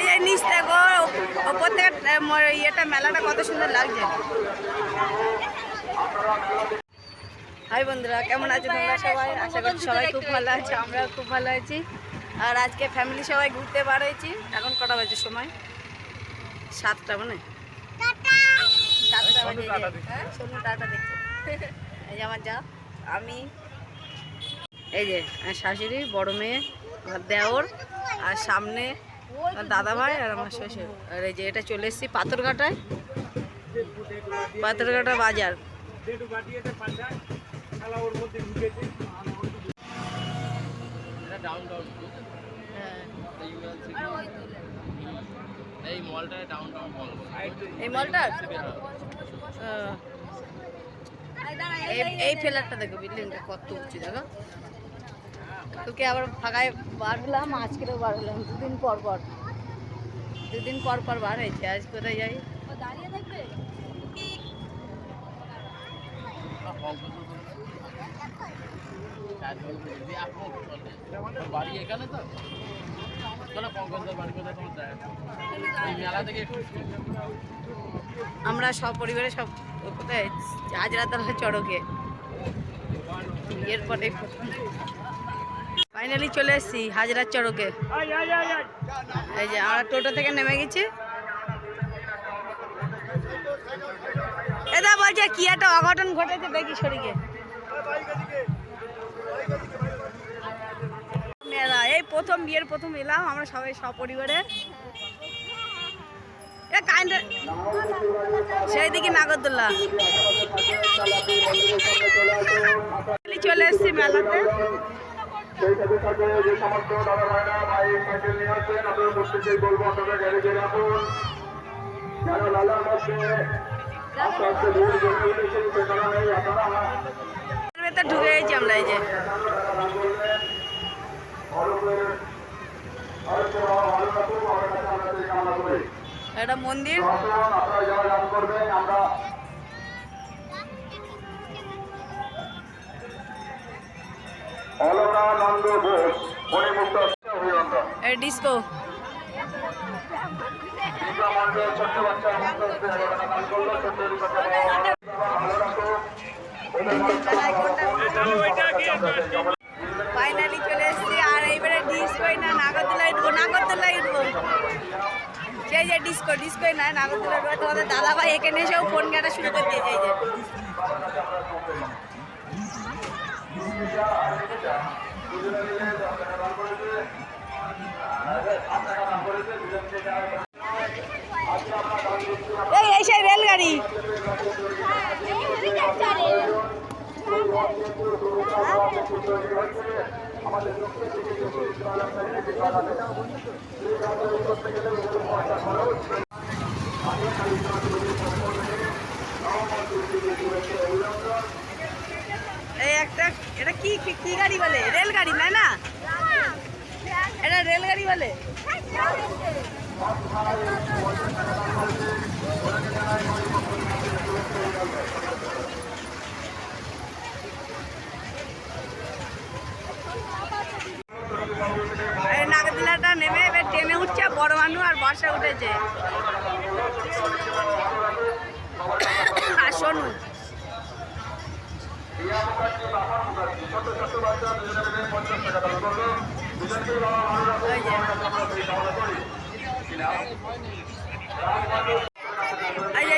এই যে নিচ দেখো ওপর থেকে ইয়েটা মেলাটা কত সুন্দর লাগছে। হাই বন্ধুরা কেমন আছো তোমরা সবাই? আশা করছি সবাই খুব ভালো আছে আমরাও খুব ভালো আছি। আর আজকে ফ্যামিলি সবাই ঘুরতে হয়েছি এখন কটা বাজে সময়? সাতটা মানে? সাতটা বাজে হ্যাঁ, সোনু টাটা দেখো এই যে আমার যা আমি এই যে শাশুড়ি বড় মেয়ে দেওর আর সামনে দাদা ভাই আর আমার শ্বশুর। আর এই যে এটা চলে এসেছি পাথরঘাটায়। পাথরঘাটা বাজার। এই মলটা ডাউন টাউন মল এই মলটার ও। এই- এই ফেলারটা দেখো বিল্ডিংটা কত উঁচু দেখো। তোকে আবার ফাঁকায় বাড়লাম আজকেও বাড়লাম দুদিন পর পর। দুদিন পর পর বার হয়েছে আজ কোথায় যাই? বাড়ি এখানে তো? আমরা সব পরিবারে সব কোথায়? হাজরাতলা চড়কে। এরপরে ফাইনালি চলে এসেছি, হাজরার চড়কে। এই যে, আমরা টোটো থেকে নেমে গেছি। এটা বলছে, কি একটা অঘটন ঘটেছে দেখি শরীরে। এই প্রথম, বিয়ের প্রথম এলাম, আমরা সবাই সপরিবারে। সেই দিকে নাগরদোল্লা চলে এসছি মেলাতে। সেই সাথে সাথে যে সমস্ত দাদা ভাইরা বাইক সাইকেল নিয়ে আসছেন আপনাদের প্রত্যেকেই বলব আপনাদের গ্যারেজে রাখুন যারা লালার মধ্যে আস্তে আস্তে ধীরে ধীরে উঠেছেন সে কারণে আপনারা ঢুকে গেছি আমরা এই যে একটা মন্দির আপনারা যারা দান করবেন আমরা অলকানন্দ ঘোষ মণিমুক্ত অভিনন্দন ডিস্কো। ফাইনালি চলে এসছি আর এইবারে ডিস্কোই না নাগরদোলায় উঠবো নাগরদোলায় উঠবো সেই যে ডিস্কো ডিস্কোই না নাগরদোলায় তোমাদের দাদা ভাই এখানে এসেও ফোন ঘাটা শুরু করে দিয়েছে এই যে। এই এই সেই রেলগাড়ি। এটা কি কি- গাড়ি বলে? রেলগাড়ি না না? এটা রেলগাড়ি বলে। এই নেমে এবার ট্রেনে উঠছে, বড় মানুষ আর বর্ষা উঠেছে। আর শোনু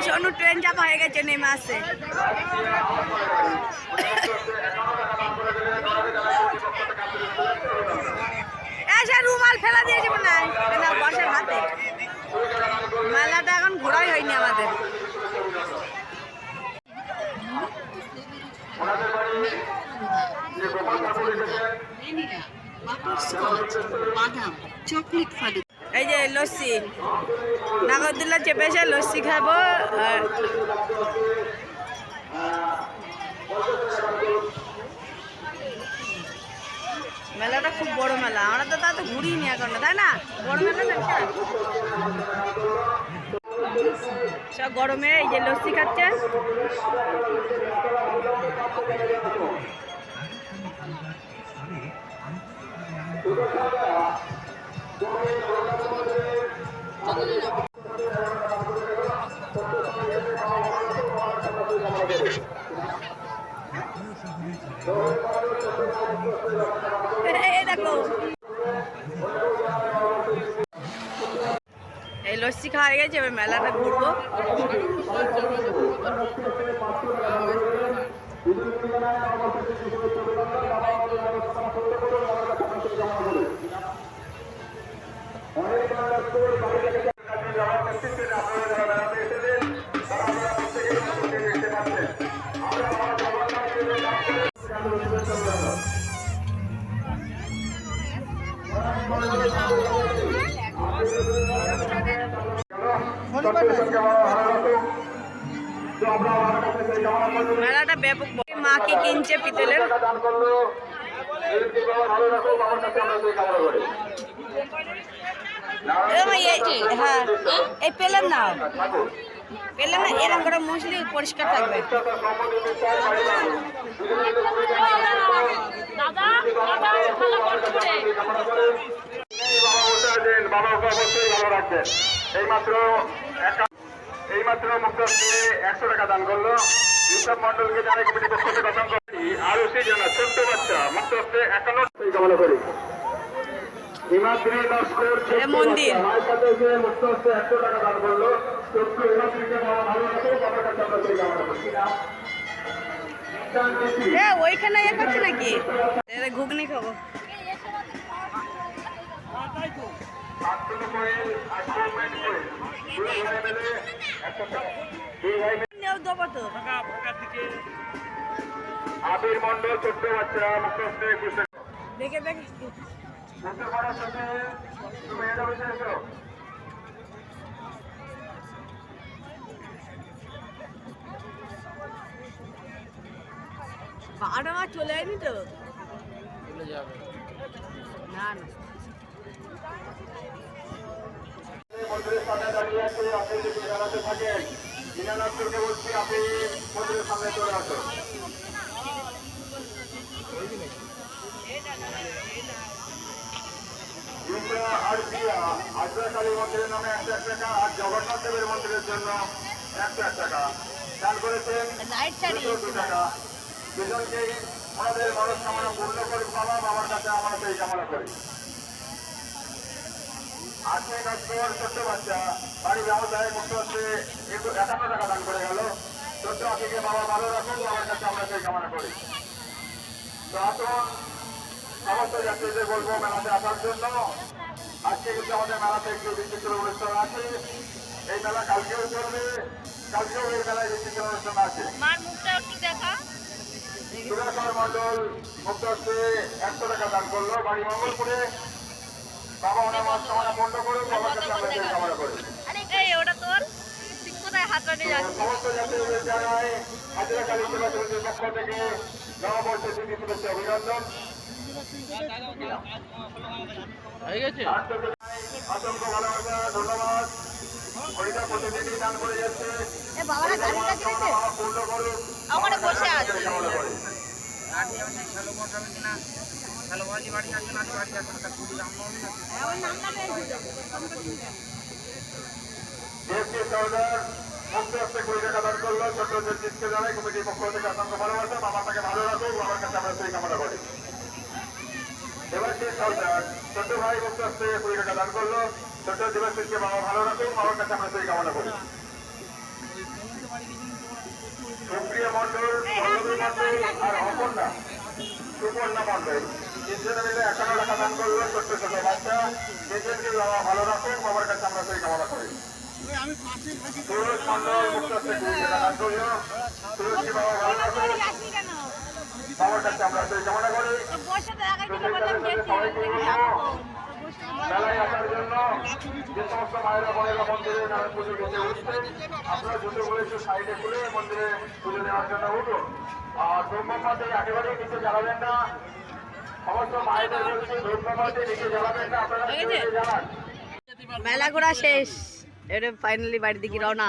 সোনু ট্রেন চাপা হয়ে গেছে, নেমে এসে রুমাল ফেলা মনে হয় না বসের হাতে। মেলাটা এখন ঘোরাই হয়নি আমাদের। এই যে লস্যি। নাগরদোল্লা চেপেছে লস্যি খাব মেলাটা খুব বড় মেলা। আমরা তো তা তো ঘুরিনি এখন, তাই না? বড় মেলা না সব গরমে এই যে লস্যি খাচ্ছে। এই লস্যি খাওয়া হয়ে গেছে এবার মেলাতে ঘুরবো। মেলাটা ব্যাপক বড়। মা কি কিনছে পিতলের হ্যাঁ এই পেলাম না। পেলাম না এরকম করে মুসলি পরিষ্কার থাকবে। দাদা দাদা বাবা বসে আছেন বাবা ওকে অবশ্যই ভালো রাখবেন এইমাত্র একা এইমাত্র মুক্ত একশো টাকা দান করল ঋষভ মন্ডলকে জানাই কমিটি পক্ষ থেকে অসংখ্য আরও সেই জন্য ছোট্ট বাচ্চা হচ্ছে একান্ন কামনা করি। মন্দির। ওইখানে ইয়ে করছে নাকি? ঘুগনি খাব। আবির মন্ডল ছোট্ট বাচ্চা টাকা দেখে দেখে। তুমি এটা বসে বারোটা আমার চলে যায়নি তো? চলে যাবে। না না। মন্দিরের সামনে দাঁড়িয়ে আছে আপনি যদি জানাতে থাকেন দিনানাথকে বলছি আপনি মন্দিরের সামনে চলে আসো ইন্দ্রা আর দিয়া আজরা কালী মন্দিরের নামে এক টাকা আর জগন্নাথ দেবের মন্দিরের জন্য এক টাকা। দান করেছেন? দু টাকা। দুজনকেই আমাদের মানুষ মনস্কামনা পূর্ণ করে বাবা বাবার কাছে আমরা সেই কামনা করি। আজকে নজর ছোট্ট বাচ্চা বাড়ি ব্যবসায় মুক্ত হচ্ছে একটু একান্ন টাকা দান করে গেল। ছোট্ট আখিকে বাবা ভালো রাখুন বাবার কাছে আমরা সেই কামনা করি। তো আসুন সমস্ত যাত্রীদের বলব মেলাতে আসার জন্য। আজকে কিন্তু আমাদের মেলাতে একটু বিচিত্র অনুষ্ঠান আছে। এই মেলা কালকেও চলবে। কালকেও এই মেলায় বিচিত্র অনুষ্ঠান আছে। সুরেশ্বর মন্ডল মুক্ত একশো টাকা দান করল বাড়ি মঙ্গলপুরে। বাবা অনেক মাস কামনা পূর্ণ করুন বাবার কাছে সেই কামনা করি। সমস্ত যাত্রীদের জানাই হাজিরা কালী সেবা সমিতির পক্ষ থেকে নববর্ষের দিদি শুভেচ্ছা অভিনন্দন। হয়ে গেছে? অসংখ্য ভালোবাসা ধন্যবাদ হরিদা প্রতিদিনই দান করে যাচ্ছে বাবারা গাড়িটা কিনেছে বসে আছে। করল ছোট্ট কমিটির পক্ষ থেকে অসংখ্য ভালোবাসা বাবা তাকে ভালো রাখুক বাবার কাছে আমরা সেই কামনা করি দেবাশিস সরদার ছোট্ট ভাই মুক্ত হস্তে কুড়ি টাকা দান করল। ছোট্ট দেবাশিসকে বাবা ভালো রাখুক বাবার কাছে আমরা সেই কামনা করি। সুপ্রিয়া মন্ডল পল্লবী মন্ডল আর অপর্ণা সুপর্ণা মন্ডল তিনজনে মিলে একান্ন টাকা দান করল ছোট্ট ছোট বাচ্চা। তিনজনকে বাবা ভালো রাখুক বাবার কাছে আমরা সেই কামনা করি। সুরজ মন্ডল মুক্ত হচ্ছে কুড়ি টাকা দান করল। সুরজকে বাবা ভালো কেন বাবার কাছে আমরা কামনা করি বসে তো একাই দিলে বললাম গেছি মেলায় আসার জন্য যে সমস্ত মায়েরা বোনেরা মন্দিরে নারায়ণ পুজো খেতে উঠছে আপনারা জুতো একটু সাইডে খুলে মন্দিরে পুজো দেওয়ার জন্য উঠুন। আর ধূমপাতে একেবারেই নিচে জ্বালাবেন না। সমস্ত মায়েদের বলছি ধূমপাতে নিচে জ্বালাবেন না আপনারা জ্বালান। মেলা ঘোরা শেষ। এটা ফাইনালি বাড়ির দিকে রওনা।